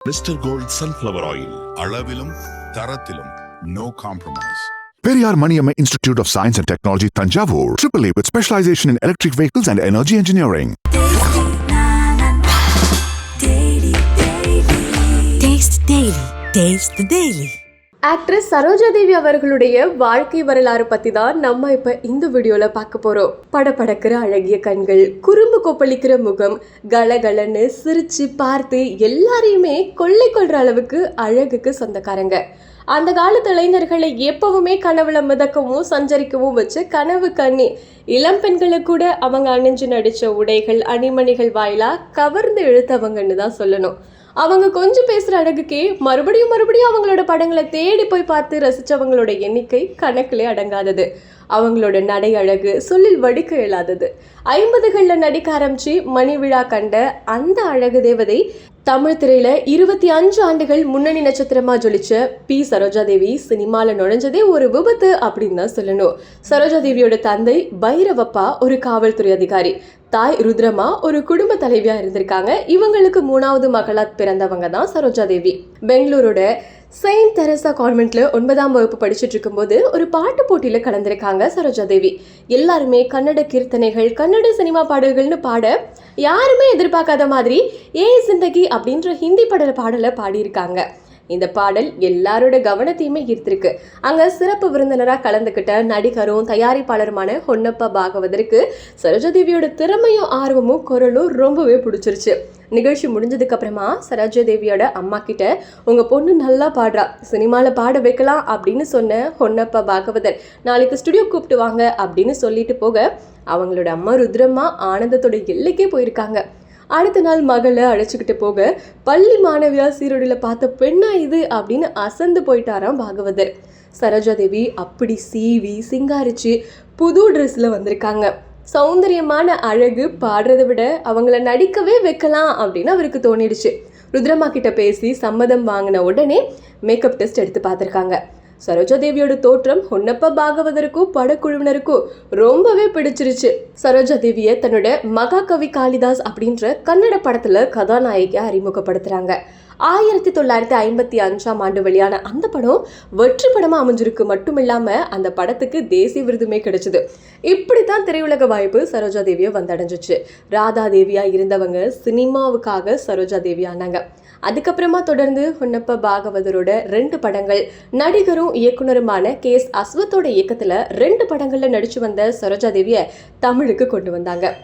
Mister gold sunflower oil அளவிலும் தரத்திலும் no compromise Periyar Maniamma Institute of Science and Technology, Tanjavur, AAA with specialization in electric vehicles and energy engineering. Daily, daily. Taste the Daily. Taste the Daily. Actress Saroja Devi அவர்களுடைய வாழ்க்கை வரலாறு பத்தி தான் நம்ம இப்ப இந்த வீடியோல பார்க்க போறோம் படபடக்கிற அழகிய கண்கள் குறும்பு கொப்பளிக்கிற முகம் கலகலன்னு சிரிச்சு பார்த்து எல்லாரையுமே கொள்ளை கொள்ற அளவுக்கு அழகுக்கு சொந்தக்காரங்க. அந்த காலத்து இளைஞர்களை எப்பவுமே கனவுல மிதக்கவும் சஞ்சரிக்கவும் வச்சு கனவு கண்ணி. இளம் பெண்களை கூட அவங்க அணிஞ்சு நடித்த உடைகள் அணிமணிகள் வாயிலா கவர்ந்து இழுத்தவங்கன்னு தான் சொல்லணும். அவங்க கொஞ்சம் பேசுகிற அழகுக்கே மறுபடியும் மறுபடியும் அவங்களோட படங்களை தேடி போய் பார்த்து ரசித்தவங்களோட எண்ணிக்கை கணக்கிலே அடங்காதது. அவங்களோட நடை அழகு சொல்லில் வடிக்க இயலாதது. ஐம்பதுகளில் நடிக்க ஆரம்பிச்சு மணி விழா கண்ட அந்த அழகு தேவதை தமிழ் திரையில இருபத்தி அஞ்சு ஆண்டுகள் முன்னணி நட்சத்திரமா ஜொலிச்ச பி. சரோஜாதேவி சினிமால நுழைஞ்சதே ஒரு விபத்து அப்படின்னு தான் சொல்லணும். சரோஜாதேவியோட தந்தை பைரவப்பா ஒரு காவல்துறை அதிகாரி. தாய் ருத்ரமா ஒரு குடும்ப தலைவியா இருந்திருக்காங்க. இவங்களுக்கு மூணாவது மகளா பிறந்தவங்க தான் சரோஜா தேவி. பெங்களூரோட செயின்ட் தெரசா கான்வென்ட்ல ஒன்பதாம் வகுப்பு படிச்சுட்டு இருக்கும்போது ஒரு பாட்டு போட்டியில கலந்திருக்காங்க சரோஜாதேவி எல்லாருமே கன்னட கீர்த்தனைகள் கன்னட சினிமா பாடல்கள்னு பாட யாருமே எதிர்பார்க்காத மாதிரி ஏ சிந்தகி அப்படின்ற ஹிந்தி படல பாடலை பாடியிருக்காங்க. இந்த பாடல் எல்லாரோட கவனத்தையுமே ஈர்த்திருக்கு. அங்க சிறப்பு விருந்தினராக கலந்துக்கிட்ட நடிகரும் தயாரிப்பாளருமான ஹொன்னப்பா பாகவதற்கு சரோஜாதேவியோட திறமையும் ஆர்வமும் குரலும் ரொம்பவே பிடிச்சிருச்சு. நிகழ்ச்சி முடிஞ்சதுக்கு அப்புறமா சரோஜாதேவியோட அம்மா கிட்ட உங்க பொண்ணு நல்லா பாடுறா. சினிமாவில் பாட வைக்கலாம் அப்படின்னு சொன்ன ஹொன்னப்பா பாகவதர் நாளைக்கு ஸ்டுடியோ கூப்பிட்டு வாங்க அப்படின்னு சொல்லிட்டு போக அவங்களோட அம்மா ருத்ரம்மா ஆனந்தத்தோட எல்லைக்கே போயிருக்காங்க. அடுத்த நாள் மகளை அழைச்சிக்கிட்டு போக பள்ளி மாணவியா சீருடையில் பார்த்த பெண்ணா இது அப்படின்னு அசந்து போயிட்டாராம் பாகவதர். சரோஜாதேவி அப்படி சீவி சிங்காரிச்சு புது ட்ரெஸ்ஸில் வந்திருக்காங்க. சௌந்தரியமான அழகு பாடுறதை விட அவங்கள நடிக்கவே வைக்கலாம் அப்படின்னு அவருக்கு தோணிடுச்சு. ருத்ரமா கிட்ட பேசி சம்மதம் வாங்கின உடனே மேக்கப் டெஸ்ட் எடுத்து பார்த்துருக்காங்க. சரோஜாதேவியோட தோற்றம் ஹொன்னப்ப பாகவதருக்கும் படக்குழுவினருக்கும் ரொம்பவே பிடிச்சிருச்சு. சரோஜாதேவியை தன்னோட மகாகவி காளிதாஸ் அப்படின்ற கன்னட படத்துல கதாநாயகியா அறிமுகப்படுத்துறாங்க. ஆயிரத்தி தொள்ளாயிரத்தி ஐம்பத்தி அஞ்சாம் ஆண்டு வெளியான அந்த படம் வெற்றி படமாக அமைஞ்சிருக்கு மட்டும் இல்லாமல் அந்த படத்துக்கு தேசிய விருதுமே கிடைச்சது. இப்படித்தான் திரையுலக வாய்ப்பு சரோஜா தேவியை வந்தடைஞ்சிச்சு. ராதா தேவியாக இருந்தவங்க சினிமாவுக்காக சரோஜா தேவி ஆனாங்க. அதுக்கப்புறமா தொடர்ந்து ஹொன்னப்ப பாகவதரோட ரெண்டு படங்கள். நடிகரும் இயக்குனருமான கே எஸ் அஸ்வத்தோட இயக்கத்தில் ரெண்டு படங்களில் நடிச்சு வந்த சரோஜா தேவியை தமிழுக்கு கொண்டு வந்தாங்க.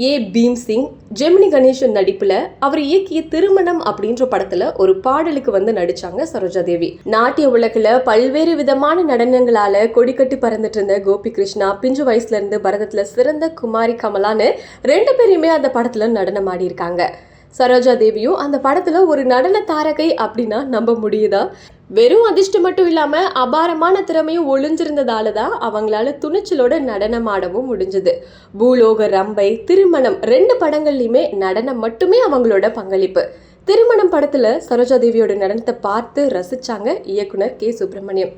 ஏ. பீம் சிங் ஜெமினி கணேசன் நடிப்புல அவர் இயக்கிய திருமணம் அப்படின்ற படத்துல ஒரு பாடலுக்கு வந்து நடிச்சாங்க சரோஜா தேவி நாட்டிய உலகில் பல்வேறு விதமான நடனங்களால கொடிக்கட்டி பறந்துட்டு இருந்த கோபி கிருஷ்ணா பிஞ்சு வயசுல இருந்து பரதத்துல சிறந்த குமாரி கமலான்னு ரெண்டு பேரையுமே அந்த படத்துல நடனம் ஆடி இருக்காங்க. சரோஜா தேவியும் அந்த படத்துல ஒரு நடன தாரகை அப்படின்னா நம்ப முடியுதா? வெறும் அதிர்ஷ்டம் மட்டும் இல்லாம அபாரமான திறமையும் ஒளிஞ்சிருந்ததால தான் அவங்களால துணிச்சலோட நடனமாடவும் முடிஞ்சது. பூலோக ரம்பை திருமணம் ரெண்டு படங்கள்லையுமே நடனம் மட்டுமே அவங்களோட பங்களிப்பு. திருமணம் படத்தில் சரோஜா தேவியோட நடனத்தை பார்த்து ரசிச்சாங்க இயக்குனர் கே சுப்பிரமணியம்.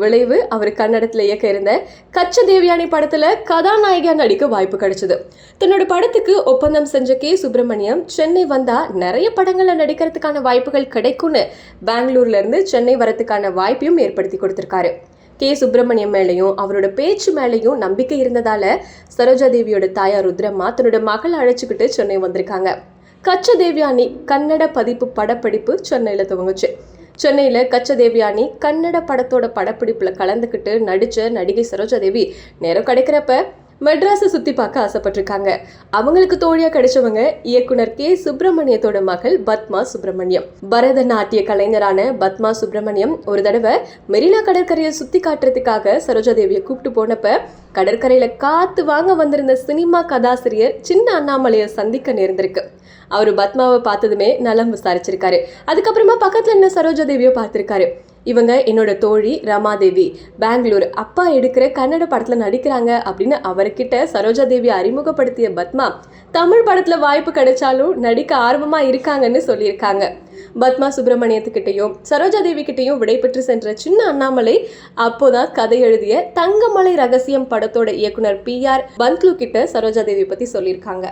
விளைவு அவர் கன்னடத்தில் இயக்க இருந்த கச்ச தேவியானி படத்தில் கதாநாயகியா நடிக்க வாய்ப்பு கிடைச்சது. தன்னோட படத்துக்கு ஒப்பந்தம் செஞ்ச கே சுப்பிரமணியம் சென்னை வந்தால் நிறைய படங்களில் நடிக்கிறதுக்கான வாய்ப்புகள் கிடைக்கும்னு பெங்களூர்லேருந்து சென்னை வரத்துக்கான வாய்ப்பையும் ஏற்படுத்தி கொடுத்துருக்காரு. கே சுப்பிரமணியம் மேலேயும் அவரோட பேச்சு மேலேயும் நம்பிக்கை இருந்ததால சரோஜா தேவியோட தாயார் ருத்ரம்மா தன்னோட மகளை அழைச்சிக்கிட்டு சென்னை வந்திருக்காங்க. கச்ச தேவியாணி கன்னட பதிப்பு படப்பிடிப்பு சென்னையில் துவங்குச்சு. சென்னையில் கச்ச தேவியானி கன்னட படத்தோட படப்பிடிப்பில் கலந்துக்கிட்டு நடித்த நடிகை சரோஜாதேவி நேரம் கிடைக்கிறப்ப மெட்ராஸை சுற்றி பார்க்க ஆசைப்பட்டிருக்காங்க. அவங்களுக்கு தோழியாக கிடைச்சவங்க இயக்குனர் கே. சுப்பிரமணியத்தோட மகள் பத்மா சுப்பிரமணியம். பரதநாட்டிய கலைஞரான பத்மா சுப்பிரமணியம் ஒரு தடவை மெரினா கடற்கரையை சுற்றி காட்டுறதுக்காக சரோஜாதேவியை கூப்பிட்டு போனப்ப கடற்கரையில் காத்து வாங்க வந்திருந்த சினிமா கதாசிரியர் சின்ன அண்ணாமலையை சந்திக்க நேர்ந்திருக்கு. அவர் பத்மாவை பார்த்ததுமே நலம் விசாரிச்சிருக்காரு. அதுக்கப்புறமா பக்கத்தில் என்ன சரோஜா தேவியோ பார்த்துருக்காரு. இவங்க என்னோட தோழி ரமாதேவி. பெங்களூர் அப்பா எடுக்கிற கன்னட படத்தில் நடிக்கிறாங்க அப்படின்னு அவர்கிட்ட சரோஜா தேவி அறிமுகப்படுத்திய பத்மா தமிழ் படத்தில் வாய்ப்பு கிடைச்சாலும் நடிக்க ஆர்வமாக இருக்காங்கன்னு சொல்லியிருக்காங்க. பத்மா சுப்பிரமணியத்துக்கிட்டையும் சரோஜா தேவி கிட்டையும் விடைபெற்று சென்ற சின்ன அண்ணாமலை அப்போதான் கதை எழுதிய தங்கமலை ரகசியம் படத்தோட இயக்குனர் பி ஆர் பந்த்லு கிட்ட சரோஜா தேவி பற்றி சொல்லியிருக்காங்க.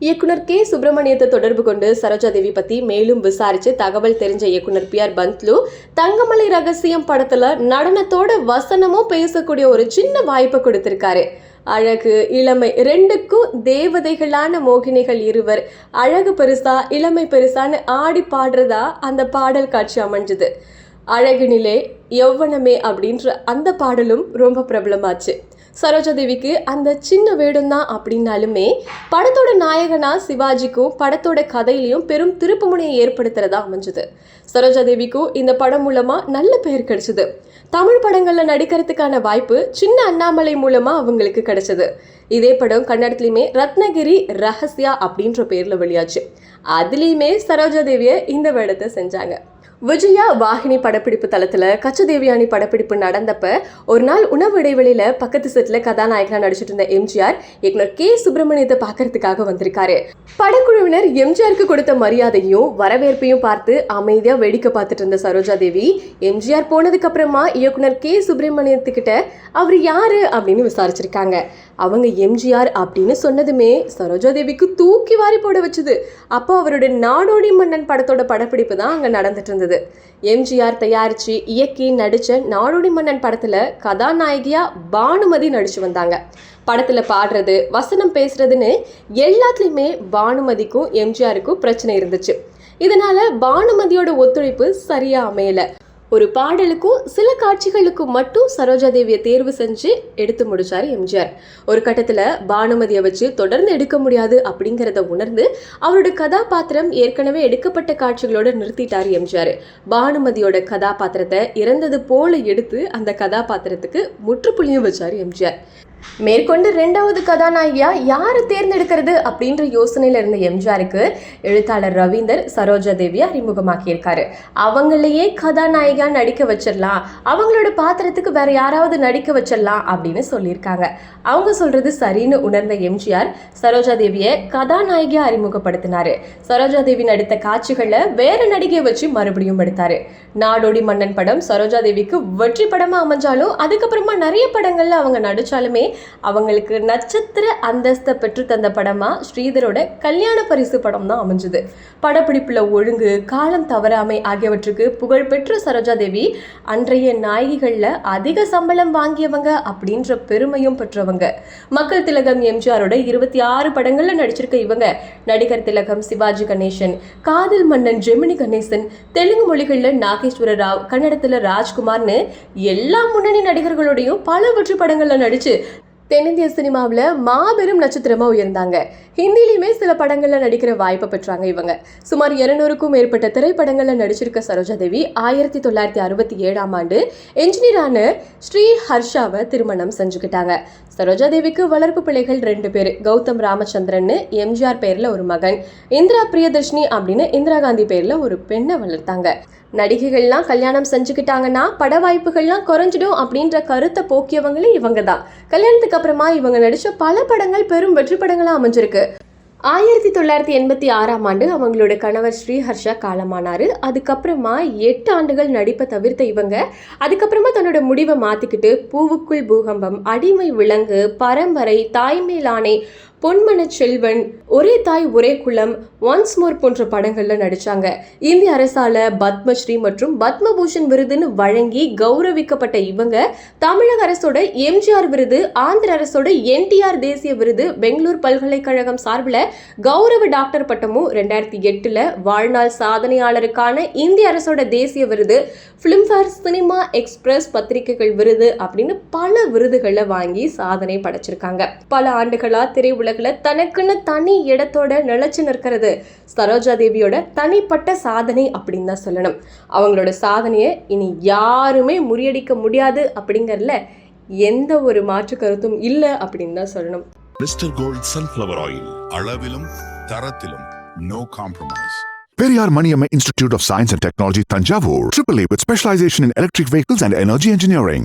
இயக்குனர் கே. சுப்பிரமணியத்தை தொடர்பு கொண்டு சரோஜாதேவி பத்தி மேலும் விசாரிச்சு தகவல் தெரிஞ்ச இயக்குனர் பி. ஆர். பந்த்லு தங்கமலை ரகசியம் படத்துல நடனத்தோட வசனமும் பேசக்கூடிய ஒரு சின்ன வாய்ப்பை கொடுத்திருக்காரு. அழகு இளமை ரெண்டுக்கும் தேவதைகளான மோகினிகள் இருவர். அழகு பெருசா இளமை பெருசான்னு ஆடி பாடுறதா அந்த பாடல் காட்சி அமைஞ்சுது. அழகினிலே எவ்வனமே அப்படின்ற அந்த பாடலும் ரொம்ப பிரபலமாச்சு. சரோஜாதேவிக்கு அந்த சின்ன வேடம் தான் அப்படின்னாலுமே படத்தோட நாயகனா சிவாஜிக்கும் படத்தோட கதையிலையும் பெரும் திருப்புமுனையை ஏற்படுத்துறதா அமைஞ்சது. சரோஜாதேவிக்கும் இந்த படம் மூலமா நல்ல பெயர் கிடைச்சது. தமிழ் படங்கள்ல நடிக்கிறதுக்கான வாய்ப்பு சின்ன அண்ணாமலை மூலமா அவங்களுக்கு கிடைச்சது. இதே படம் கன்னடத்துலையுமே ரத்னகிரி ரகசியா அப்படின்ற பேர்ல வெளியாச்சு. அதுலேயுமே சரோஜாதேவியை இந்த வேடத்தை செஞ்சாங்க. விஜயா வாகினி படப்பிடிப்பு தளத்தில் கச்சதேவியானி படப்பிடிப்பு நடந்தப்ப ஒரு நாள் உணவு இடைவெளியில பக்கத்து செட்ல கதாநாயகனா நடிச்சிட்டு இருந்த எம்ஜிஆர் இயக்குனர் கே. சுப்பிரமணியத்தை பார்க்கறதுக்காக வந்திருக்காரு. படக்குழுவினர் எம்ஜிஆருக்கு கொடுத்த மரியாதையும் வரவேற்பையும் பார்த்து அமைதியா வேடிக்கை பார்த்துட்டு இருந்த சரோஜா தேவி எம்ஜிஆர் போனதுக்கு அப்புறமா இயக்குனர் கே. சுப்பிரமணியத்துக்கிட்ட அவர் யாரு? அப்படின்னு விசாரிச்சிருக்காங்க. அவங்க எம்ஜிஆர் அப்படின்னு சொன்னதுமே சரோஜா தேவிக்கு தூக்கி வாரி போட வச்சது. அப்போ அவருடைய நாடோடி மன்னன் படத்தோட படப்பிடிப்பு தான் அங்கே நடந்துட்டு இருந்தது. எம்ஜிஆர் தயாரிச்சு இயக்கி நடிச்ச நாடோடி மன்னன் படத்துல கதாநாயகியா பானுமதி நடிச்சு வந்தாங்க. படத்துல பாடுறது வசனம் பேசுறதுன்னு எல்லாத்துலயுமே பானுமதிக்கும் எம்ஜிஆருக்கும் பிரச்சனை இருந்துச்சு. இதனால பானுமதியோட ஒத்துழைப்பு சரியா அமையல. ஒரு பாடலுக்கும் சில காட்சிகளுக்கும் மட்டும் சரோஜா தேவியை தேர்வு செஞ்சு எடுத்து முடிச்சார் எம்ஜிஆர். ஒரு கட்டத்தில் பானுமதியை வச்சு தொடர்ந்து எடுக்க முடியாது அப்படிங்கிறத உணர்ந்து அவரோட கதாபாத்திரம் ஏற்கனவே எடுக்கப்பட்ட காட்சிகளோடு நிறுத்திட்டார் எம்ஜிஆர். பானுமதியோட கதாபாத்திரத்தை இறந்தது போல எடுத்து அந்த கதாபாத்திரத்துக்கு முற்றுப்புள்ளியும் வச்சார் எம்ஜிஆர். மேற்கொண்டு ரெண்டாவது கதாநாயகியா யாரை தேர்ந்தெடுக்கிறது அப்படின்ற யோசனையில இருந்த எம்ஜிஆருக்கு எழுத்தாளர் ரவீந்தர் சரோஜா தேவியை அறிமுகமாக்கியிருக்காரு. அவங்களையே கதாநாயகியா நடிக்க வச்சிடலாம். அவங்களோட பாத்திரத்துக்கு வேற யாராவது நடிக்க வச்சிடலாம் அப்படின்னு சொல்லியிருக்காங்க. அவங்க சொல்றது சரின்னு உணர்ந்த எம்ஜிஆர் சரோஜா தேவியை கதாநாயகியா அறிமுகப்படுத்தினாரு. சரோஜா தேவி நடித்த காட்சிகளில் வேற நடிகையை வச்சு மறுபடியும் எடுத்தாரு. நாடோடி மன்னன் படம் சரோஜா தேவிக்கு வெற்றி படமா அமைஞ்சாலும் அதுக்கப்புறமா நிறைய படங்கள்ல அவங்க நடிச்சாலுமே அவங்களுக்கு நட்சத்திர அந்தஸ்தை பெற்று தந்த படமா ஸ்ரீதரோட கல்யாண பரிசு படம் தான் அமைஞ்சது. படப்பிடிப்புல ஒழுங்கு காலம் தவறாமை ஆகியவற்றுக்கு புகழ்பெற்ற சரோஜா தேவி அன்றைய நாயகிகள்ல அதிக சம்பளம் வாங்கியவங்க அப்படின்ற பெருமையும் பெற்றவங்க. மக்கள் திலகம் எம்ஜிஆரோட இருபத்தி ஆறு படங்கள்ல நடிச்சிருக்க இவங்க நடிகர் திலகம் சிவாஜி கணேசன் காதல் மன்னன் ஜெமினி கணேசன் தெலுங்கு மொழிகள்ல நாகேஸ்வர ராவ் கன்னடத்துல ராஜ்குமார்னு எல்லா முன்னணி நடிகர்களோடையும் பல வெற்றி படங்கள்ல நடிச்சு தென்னிந்திய சினிமாவில் மாபெரும் நட்சத்திரமாக உயர்ந்தாங்க. ஹிந்திலையுமே சில படங்களில் நடிக்கிற வாய்ப்பை பெற்றாங்க இவங்க. சுமார் இருநூறுக்கும் மேற்பட்ட திரைப்படங்களில் நடிச்சிருக்க சரோஜா தேவி ஆயிரத்தி தொள்ளாயிரத்தி அறுபத்தி ஏழாம் ஆண்டு என்ஜினியரான ஸ்ரீ ஹர்ஷாவை திருமணம் செஞ்சுக்கிட்டாங்க. சரோஜா தேவிக்கு வளர்ப்பு பிள்ளைகள் ரெண்டு பேர் கௌதம் ராமச்சந்திரன் எம்ஜிஆர் பேரில் ஒரு மகன் இந்திரா பிரியதர்ஷினி அப்படின்னு இந்திரா காந்தி பேரில் ஒரு பெண்ணை வளர்த்தாங்க. நடிகைகள்லாம் கல்யாணம் செஞ்சுக்கிட்டாங்கன்னா பட வாய்ப்புகள்லாம் குறைஞ்சிடும் அப்படின்ற கருத்தை போக்கியவங்களே இவங்க தான் கல்யாணத்துக்கு அப்புறமா இவங்க நடித்த பல படங்கள் பெரும் வெற்றி படங்களாக அமைஞ்சிருக்கு. ஆயிரத்தி தொள்ளாயிரத்தி எண்பத்தி ஆறாம் ஆண்டு அவங்களோட கணவர் ஸ்ரீஹர்ஷா காலமானார். அதுக்கப்புறமா எட்டு ஆண்டுகள் நடிப்பை தவிர்த்த இவங்க. அதுக்கப்புறமா தன்னோட முடிவை மாற்றிக்கிட்டு பூவுக்குள் பூகம்பம் அடிமை விலங்கு பரம்பரை தாய்மேலானை பொன்மன செல்வன் ஒரே தாய் ஒரே குலம் ஒன்ஸ் மோர் போன்ற படங்கள்ல நடிச்சாங்க. இந்திய அரசால பத்மஸ்ரீ மற்றும் பத்மபூஷன் விருதுன்னு வழங்கி கௌரவிக்கப்பட்ட இவங்க தமிழக அரசோட எம்ஜிஆர் விருது ஆந்திர அரசோட என்டிஆர் தேசிய விருது பெங்களூர் பல்கலைக்கழகம் சார்பில் கௌரவ டாக்டர் பட்டமும் ரெண்டாயிரத்தி எட்டுல வாழ்நாள் சாதனையாளருக்கான இந்திய அரசோட தேசிய விருது பிலிம்ஃபேர் சினிமா எக்ஸ்பிரஸ் பத்திரிகைகள் விருது அப்படின்னு பல விருதுகளை வாங்கி சாதனை படைச்சிருக்காங்க. பல ஆண்டுகளா உலகில் தனக்குன்னு தனி இடத்தோட நிலைச்சு நிற்கிறது சரோஜா தேவியோட தனிப்பட்ட சாதனை அப்படின்னு தான் சொல்லணும் அவங்களோட சாதனையை இனி யாருமே முறியடிக்க முடியாது அப்படிங்கிறதுல எந்த ஒரு மாற்று கருத்தும் இல்லை அப்படின்னு தான் சொல்லணும் மிஸ்டர் கோல்ட் சன்ஃப்ளவர் ஆயில் அளவிலும் தரத்திலும் no compromise Periyar Maniamma Institute of Science and Technology, Tanjavur. AAA with specialization in electric vehicles and energy engineering.